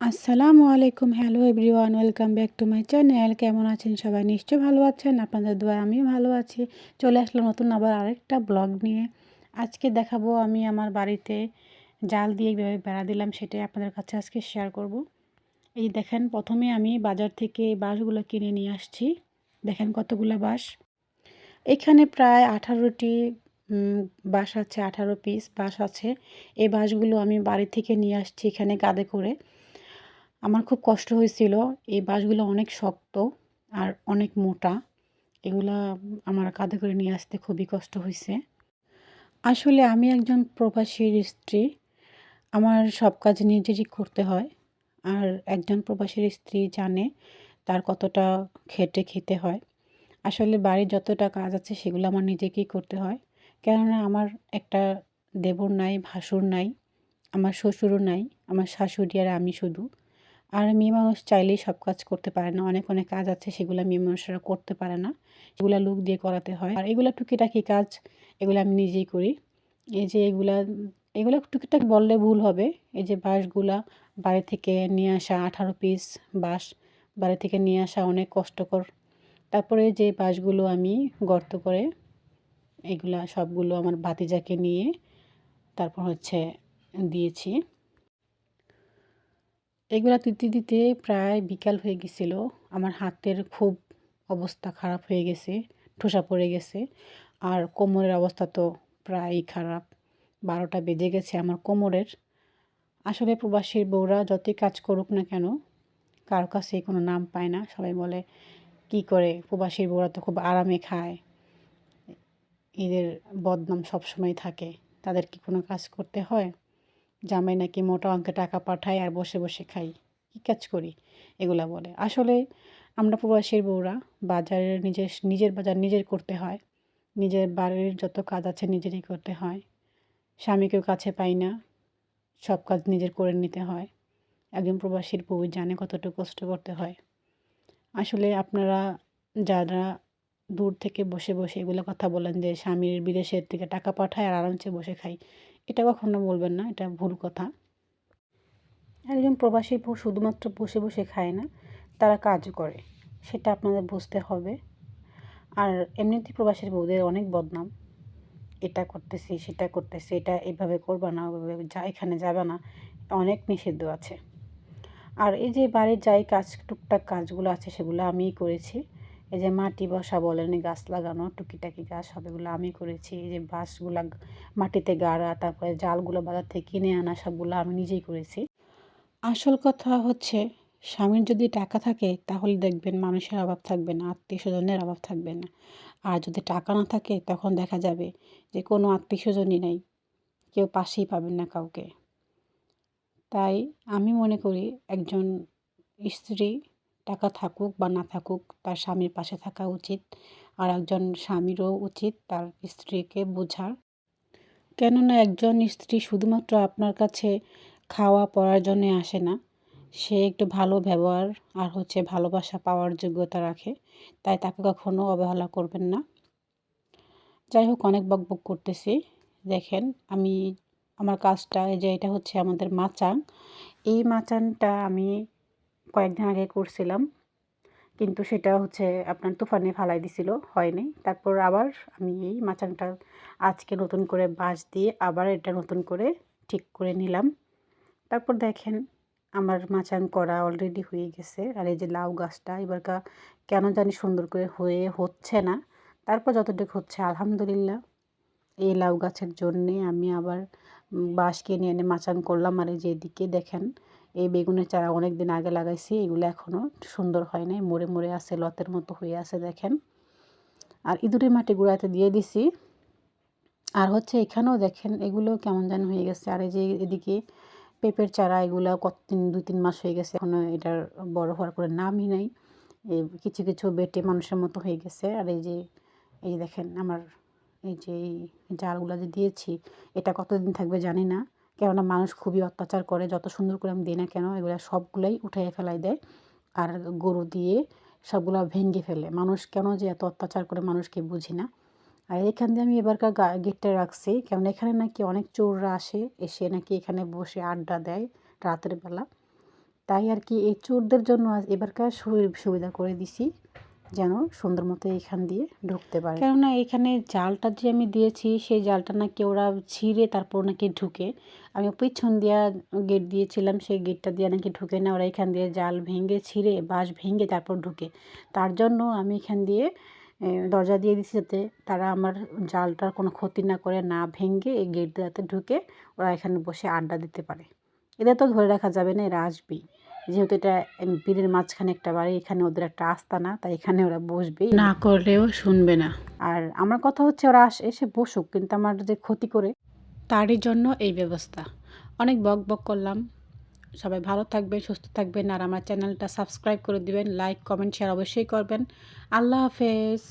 আসসালামু আলাইকুম, hello everyone, welcome back to my channel. কেমন আছেন সবাই? নিশ্চয়ই ভালো আছেন, আপনাদের দোয়া আমিও ভালো আছি। চলে আসলাম নতুন আবার আরেকটা ব্লগ নিয়ে। আজকে দেখাবো আমি আমার বাড়িতে জাল দিয়ে কীভাবে বেড়া দিলাম সেটাই আপনাদের কাছে আজকে শেয়ার করব। এই দেখেন, প্রথমে আমি বাজার থেকে বাঁশগুলো কিনে নিয়ে আসছি। দেখেন কতগুলো বাঁশ। এখানে প্রায় আঠারোটি বাঁশ আছে, আঠারো পিস বাঁশ আছে। এই বাঁশগুলো আমি বাড়ি থেকে নিয়ে আসছি এখানে কাঁধে করে। আমার খুব কষ্ট হয়েছিল। এই বাঁশগুলো অনেক শক্ত আর অনেক মোটা। এগুলা আমার কাঁধে করে নিয়ে আসতে খুবই কষ্ট হয়েছে। আসলে আমি একজন প্রবাসীর স্ত্রী। আমার সব কাজ নিজেরই করতে হয়। আর একজন প্রবাসীর স্ত্রী জানে তার কতটা খেটে খেতে হয়। আসলে বাড়ির যতটা কাজ আছে সেগুলো আমার নিজেকেই করতে হয়। কেননা আমার একটা দেবর নাই, ভাসুর নাই, আমার শ্বশুরও নাই, আমার শাশুড়ি আর আমি শুধু। আর মেয়ে মানুষ চাইলেই সব কাজ করতে পারে না। অনেক অনেক কাজ আছে সেগুলো মেয়ে মানুষরা করতে পারে না। সেগুলো লোক দিয়ে করাতে হয়। আর এগুলো টুকিটাকি কাজ, এগুলো আমি নিজেই করি। এই যে এগুলা, এগুলো টুকিটাক বললে ভুল হবে। এই যে বাঁশগুলা বাড়ি থেকে নিয়ে আসা আঠারো পিস বাঁশ বাড়ি থেকে নিয়ে আসা অনেক কষ্টকর। তারপরে যে বাঁশগুলো আমি গর্ত করে এগুলা সবগুলো আমার ভাতিজাকে নিয়ে তারপর হচ্ছে দিয়েছি। এগুলা দিতে দিতে প্রায় বিকাল হয়ে গেছিল। আমার হাতের খুব অবস্থা খারাপ হয়ে গেছে, ঠোসা পড়ে গেছে। আর কোমরের অবস্থা তো প্রায়ই খারাপ। বারোটা বেজে গেছে আমার কোমরের। আসলে প্রবাসীর বউরা যতই কাজ করুক না কেন, কারও কাছে কোনো নাম পায় না। সবাই বলে, কি করে? প্রবাসীর বউরা তো খুব আরামে খায়। এদের বদনাম সবসময় থাকে। তাদের কি কোনো কাজ করতে হয়? জামাই নাকি মোটা অঙ্কে টাকা পাঠায় আর বসে বসে খাই। কী কাজ করি? এগুলা বলে। আসলে আমরা প্রবাসীর বউরা বাজারের নিজের নিজের বাজার নিজের করতে হয়। নিজের বাড়ির যত কাজ আছে নিজেরই করতে হয়। স্বামীকেও কাছে পাই না। সব কাজ নিজের করে নিতে হয়। একজন প্রবাসীর বউ জানে কতটুকু কষ্ট করতে হয়। আসলে আপনারা যারা দূর থেকে বসে বসে এগুলো কথা বলেন যে স্বামীর বিদেশের থেকে টাকা পাঠায় আর আরামসে বসে খাই এটা কখনো বলবেন না, এটা ভুল কথা। একজন প্রবাসী শুধুমাত্র বসে বসে খায় না, তারা কাজ করে, সেটা আপনাদের বুঝতে হবে। আর এমনিতেই প্রবাসীর বউদের অনেক বদনাম, এটা করতেছি, সেটা করতেছি, এটা এভাবে করবা না, ওভাবে যা, এখানে যাবে না, অনেক নিষিদ্ধ আছে। আর এই যে বাড়ির যাই কাজ, টুকটাক কাজগুলো আছে, সেগুলো আমিই করেছি। এই যে মাটি বসা বলেন গাছ লাগানো, টুকিটাকি গাছ সব এগুলো আমি করেছি। এই যে বাঁশগুলা মাটিতে গাড়া, তারপরে জালগুলো বাজার থেকে কিনে আনা সবগুলো আমি নিজেই করেছি। আসল কথা হচ্ছে, স্বামীর যদি টাকা থাকে, তাহলে দেখবেন মানুষের অভাব থাকবে না আত্মীয় স্বজনের অভাব থাকবে না। আর যদি টাকা না থাকে, তখন দেখা যাবে যে কোনো আত্মীয় স্বজনই নেই, কেউ পাশেই পাবেন না কাউকে। তাই আমি মনে করি, একজন স্ত্রী টাকা থাকুক বা না থাকুক, তার স্বামীর পাশে থাকা উচিত। আর একজন স্বামীরও উচিত তার স্ত্রীকে বোঝার। কেননা একজন স্ত্রী শুধুমাত্র আপনার কাছে খাওয়া পড়ার জন্যে আসে না, সে একটু ভালো ব্যবহার আর হচ্ছে ভালোবাসা পাওয়ার যোগ্যতা রাখে, তাই তাকে কখনো অবহেলা করবেন না। যাই হোক, অনেক বকবক করতেছি। দেখেন, আমি, আমার কাজটা যে এটা হচ্ছে আমাদের মাচাং। এই মাচানটা আমি কয়েকদিন আগে করছিলাম। কিন্তু সেটা হচ্ছে আপনার তুফানে ফালাই দিছিল হয়নি তারপর আবার আমি এই মাচানটা আজকে নতুন করে বাঁশ দিয়ে আবার এটা নতুন করে ঠিক করে নিলাম। তারপর দেখেন আমার মাচান করা অলরেডি হয়ে গেছে। আর এই যে লাউ গাছটা এবার কেন জানি সুন্দর করে হয়ে হচ্ছে না। তারপর যতটুকু হচ্ছে, আলহামদুলিল্লাহ। এই লাউ গাছের জন্যে আমি আবার বাঁশ কিনে এনে মাচান করলাম। আর এই যে এদিকে দেখেন এই বেগুনের চারা অনেক দিন আগে লাগাইছি, এগুলো এখনও সুন্দর হয় নাই, মরে মরে আছে, লতের মতো হয়ে আছে দেখেন। আর ইঁদুরের মাটি গুঁড়াতে দিয়ে দিছি। আর হচ্ছে এখানেও দেখেন, এগুলো কেমন যেন হয়ে গেছে। আর এই যে এদিকে পেঁপের চারা, এগুলো কত দিন দুই তিন মাস হয়ে গেছে এখনও এটার বড় হওয়ার করে নামই নাই। কিছু কিছু বেটে মানুষের মতো হয়ে গেছে। আর এই যে, এই দেখেন আমার এই যে এই জালগুলো যে দিয়েছি, এটা কতদিন থাকবে জানি না। কেননা মানুষ খুবই অত্যাচার করে, যত সুন্দর করে আমি দিই না কেন, এগুলো সবগুলোই উঠে ফেলাই দেয় আর গরু দিয়ে সবগুলো ভেঙে ফেলে। মানুষ কেন যে এত অত্যাচার করে মানুষকে বুঝি না। আর এখান দিয়ে আমি এবারকার গেটটা রাখছি কেমন এখানে নাকি অনেক চোররা আসে, এসে নাকি এখানে বসে আড্ডা দেয় রাতের বেলা। তাই আর কি এই চোরদের জন্য এবারকার সুবিধা করে দিছি। যেন সুন্দর মতো এখান দিয়ে ঢুকতে পারে। কেননা এখানে জালটা যে আমি দিয়েছি, সেই জালটা নাকি ওরা ছিঁড়ে তারপর নাকি ঢুকে। আমি পিছন দিয়া গেট দিয়েছিলাম, সেই গেটটা দিয়ে নাকি ঢুকে না, ওরা এখান দিয়ে জাল ভেঙে ছিঁড়ে, বাঁশ ভেঙে তারপর ঢুকে। তার জন্য আমি এখান দিয়ে দরজা দিয়ে দিছি যাতে তারা আমার জালটার কোনো ক্ষতি না করে, না ভেঙে এই গেট দেওয়াতে ঢুকে ওরা এখানে বসে আড্ডা দিতে পারে। এদের তো ধরে রাখা যাবে না, এরা আসবেই। যেহেতু এটা বিলের মাঝখানে একটা বাড়ি এখানে ওদের একটা আস্তানা তাই এখানে ওরা বসবে। না করলেও শুনবে না। আর আমার কথা হচ্ছে ওরা আস এসে বসুক কিন্তু আমার যে ক্ষতি করে তারই জন্য এই ব্যবস্থা। অনেক বক বক করলাম। সবাই ভালো থাকবেন সুস্থ থাকবেন আর আমার চ্যানেলটা সাবস্ক্রাইব করে দিবেন লাইক কমেন্ট শেয়ার অবশ্যই করবেন। আল্লাহ হাফেজ।